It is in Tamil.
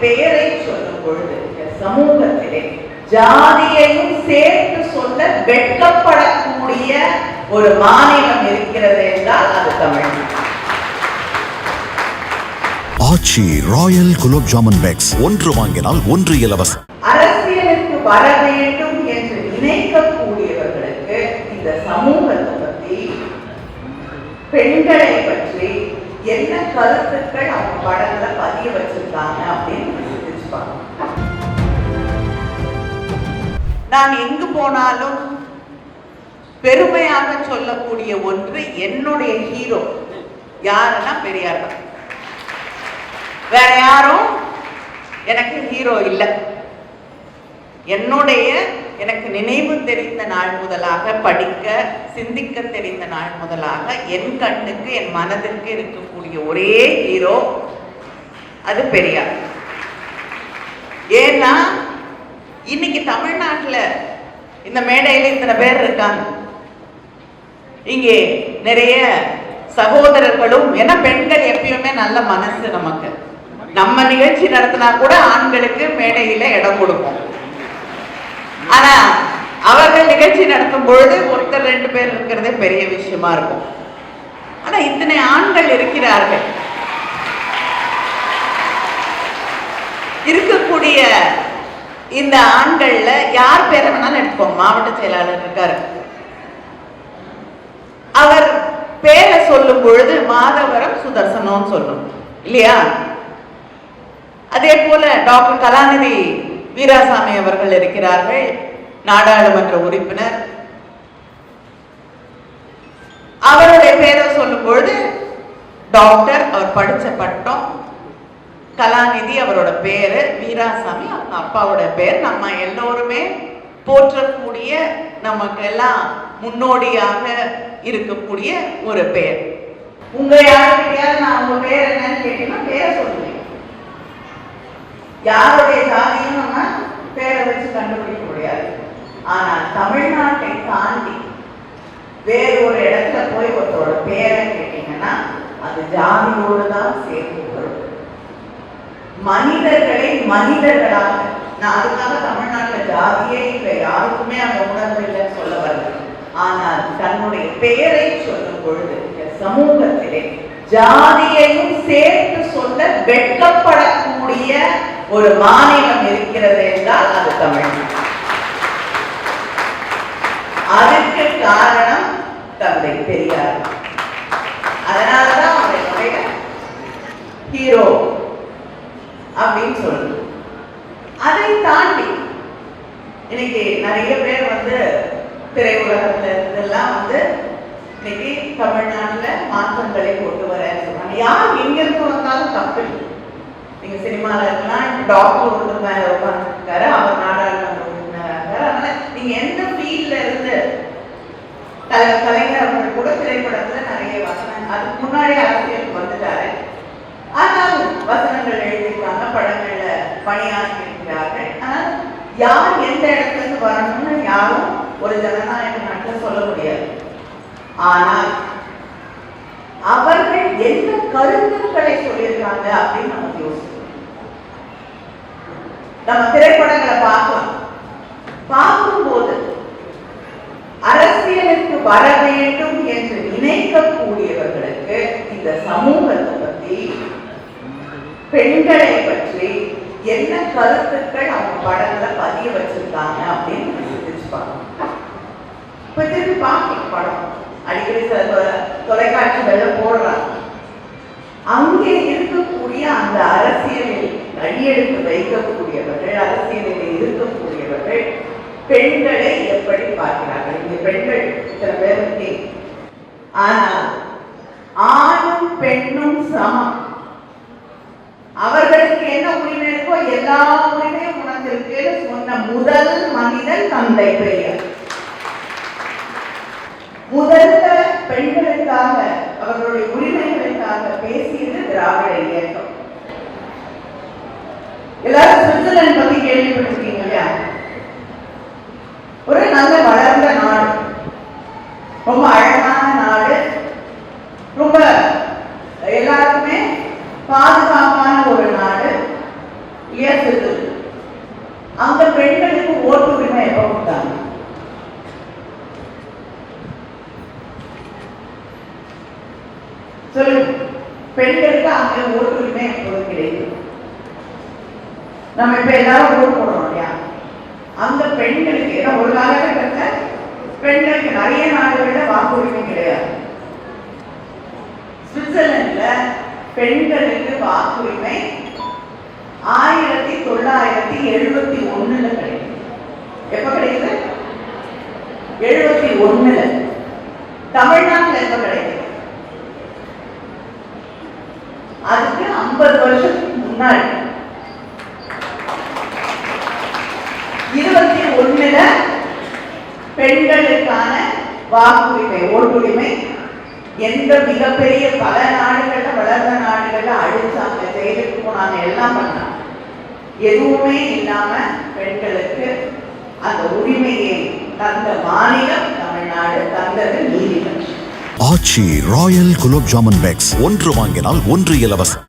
பெயரை சொல்லும் பொழுது சமூகத்திலே ஜாதியையும் சேர்த்து சொல்ல வெட்கப்படக்கூடிய ஒரு மாநிலம் இருக்கிறது என்றால் அது தமிழ்நாடு ஆச்சி ராயல் குலோப் ஜாமுன் பேக்ஸ் ஒன்று வாங்கினால் ஒன்று இலவசம் அரசியலுக்கு வர வேண்டும் என்று நினைக்கக்கூடியவர்களுக்கு இந்த சமூகத்தை பற்றி பெண்களை கருத்துக்கள் அவங்க படத்துல பதிய வச்சிருக்காங்க அப்படின்னு நான் எங்கு போனாலும் பெருமையாக சொல்லக்கூடிய ஒன்று என்னுடைய ஹீரோ யாருன்னா பெரியார் தான். வேற யாரும் எனக்கு ஹீரோ இல்லை. என்னுடைய எனக்கு நினைவு தெரிந்த நாள் முதலாக படிக்க சிந்திக்க தெரிந்த நாள் முதலாக என் கண்ணுக்கு என் மனதிற்கு இருக்கக்கூடிய ஒரே ஹீரோ அது பெரியார். ஏன்னா இன்னைக்கு தமிழ்நாட்டில் இந்த மேடையில் இத்தனை பேர் இருக்காங்க. இங்கே நிறைய சகோதரர்களும் ஏன்னா பெண்கள் எப்பயுமே நல்ல மனசு நமக்கு. நம்ம நிகழ்ச்சி நடத்தினா கூட ஆண்களுக்கு மேடையில இடம் கொடுப்போம். ஆனா அவர்கள் நிகழ்ச்சி நடத்தும் பொழுது ஒருத்தர் ரெண்டு பேர் இருக்கிறதே பெரிய விஷயமா இருக்கும். ஆனா இத்தனை ஆண்கள் இருக்கிறார்கள். இருக்கக்கூடிய இந்த ஆண்கள்ல யார் பேரை வேணாலும் எடுத்துக்கோங்க. மாவட்ட செயலாளர் இருக்காரு. அவர் பேரை சொல்லும் பொழுது மாதவரம் சுதர்சனம் சொல்லும். இல்லையா? அதே போல டாக்டர் கலாநிதி வீராசாமி அவர்கள் இருக்கிறார்கள் நாடாளுமன்ற உறுப்பினர். அவருடைய பேரை சொல்லும் பொழுது டாக்டர் அவர் படிச்ச பட்டம் கலாநிதி அவரோட பேரு வீராசாமி அவங்க அப்பாவோட பேர் நம்ம எல்லோருமே போற்றக்கூடிய நமக்கு எல்லாம் முன்னோடியாக இருக்கக்கூடிய ஒரு பெயர் உங்க யாருக்கிட்டையாவது நான் உங்க பேர் என்னன்னு கேட்டீங்கன்னா பேர் சொல்லுவேன் யாருடைய ஜாதியும் நம்ம பேரை வச்சு கண்டுபிடிக்க முடியாது. ஆனா தமிழ்நாட்டை தாண்டி வேறு ஒரு இடத்துல போய் ஒருத்தரோட பேரை கேட்டீங்கன்னா அது ஜாதியோடு தான் சேர்த்து வரும். மனிதர்களை மனிதர்களாக நான் அதுக்காக தமிழ்நாட்டுல ஜாதியே இல்லை யாருக்குமே அந்த உணர்வு இல்லைன்னு சொல்ல வரல. ஆனால் தன்னுடைய பெயரை சொல்லும் பொழுது இந்த சமூகத்திலே ஜாதியையும் சேர்த்து சொல்ல வெட்கப்படக்கூடிய ஒரு மாநிலம் இருக்கிறது என்றால் அது தமிழ்நாடு அதுக்கு காரணம் தந்தை பெரியார். அதனாலதான் அவருடைய ஹீரோ அப்படின்னு சொல்லுது அதை தாண்டி இன்னைக்கு நிறைய பேர் வந்து திரையுலகத்துல இருந்தெல்லாம் வந்து இன்னைக்கு தமிழ்நாட்டுல மாற்றங்களை கொண்டு வர சொல்றாங்க. யார் எங்க இருந்து வந்தாலும் தப்பு இல்லை. நீங்க சினிமால இருக்கலாம் டாக்டர் ஒருத்தர் மேல உட்காந்துருக்காரு அவர் நாடாளுமன்ற உறுப்பினராக அதனால நீங்க எந்த ஃபீல்ட்ல இருந்து கலைஞர் அவர்கள் கூட திரைப்படத்துல நிறைய வசனம் அதுக்கு முன்னாடி அரசியலுக்கு வந்துட்டாரு. ஆனாலும் வசனங்கள் எழுதியிருக்காங்க படங்கள்ல பணியாற்றியிருக்கிறார்கள். ஆனால் யார் எந்த இடத்துல இருந்து வரணும்னு யாரும் ஒரு ஜனநாயக நாட்டில் சொல்ல முடியாது. ஆனால் அவர்கள் என்ன கருத்துக்களை சொல்லியிருக்காங்க அப்படின்னு நம்ம திரைப்படங்களை பார்க்கலாம். பார்க்கும்போது அரசியலுக்கு வர வேண்டும் என்று நினைக்கக்கூடியவர்களுக்கு இந்த சமூகத்தை பற்றி பெண்களை பற்றி என்ன கருத்துக்கள் அவங்க படங்களை பதிய வச்சிருக்காங்க அப்படின்னு சிந்திச்சு பார்க்கணும். இப்ப திருப்பி படம். அடிக்கடி சில தொலைக்காட்சிகள்ல போடுறாங்க. அங்கே இருக்கக்கூடிய அந்த அரசியலில் அடியெடுத்து வைக்கக்கூடியவர்கள் அரசியலில் இருக்கக்கூடியவர்கள் பெண்களை எப்படி பார்க்கிறார்கள்? இந்த பெண்கள் சில பேருக்கு ஆனால் ஆணும் பெண்ணும் சமம். அவர்களுக்கு என்ன உரிமை இருக்கோ எல்லா உரிமையும் உணர்ந்திருக்கு சொன்ன முதல் மனிதன் தந்தை பெரியார். முதல்ல பெண்களுக்காக அவர்களுடைய உரிமைகளுக்காக பேசியது திராவிட பத்தி கேள்விப்பட்டிருக்கீங்க இல்லையா ஒரு நல்ல வளர்ந்த நாடு. ரொம்ப அழகான நாடு. ரொம்ப எல்லாருக்குமே பாதுகாப்பான ஒரு நாடு. இயற்கை அந்த பெண்களுக்கு ஓட்டு உரிமை எப்ப கொடுத்தாங்க? சொல்லுங்க. பெண்களுக்கு அங்கே ஓட்டு உரிமை எப்போது கிடைக்கும். நம்ம இப்ப எல்லாரும் ஓட்டு போடுறோம் இல்லையா? அந்த பெண்களுக்கு ஏன்னா ஒரு காலகட்டத்தில் பெண்களுக்கு நிறைய நாடுகளில் வாக்குரிமை கிடையாது. சுவிட்சர்லாந்துல பெண்களுக்கு வாக்குரிமை ஆயிரத்தி தொள்ளாயிரத்தி எழுபத்தி ஒண்ணுல கிடைக்கும் எப்ப கிடைக்குது? எழுபத்தி ஒண்ணுல. தமிழ்நாட்டுல எப்ப கிடைக்குது? அதுக்கு ஐம்பது வருஷத்துக்கு முன்னாடி. இருபத்தி ஒண்ணுல பெண்களுக்கான வாக்குரிமை ஓட்டுரிமை. எந்த மிகப்பெரிய பல நாடுகள்ல வளர்ந்த நாடுகள்ல அழிச்சாங்க ஜெயிலுக்கு போனாங்க எல்லாம் பண்ணாங்க. எதுவுமே இல்லாம பெண்களுக்கு அந்த உரிமையை தந்த மாநிலம் தமிழ்நாடு தந்தது நீதிமன்றம். ஆச்சி ராயல் குலோப் ஜாமுன் பேக்ஸ் ஒன்று வாங்கினால் ஒன்று இலவசம்.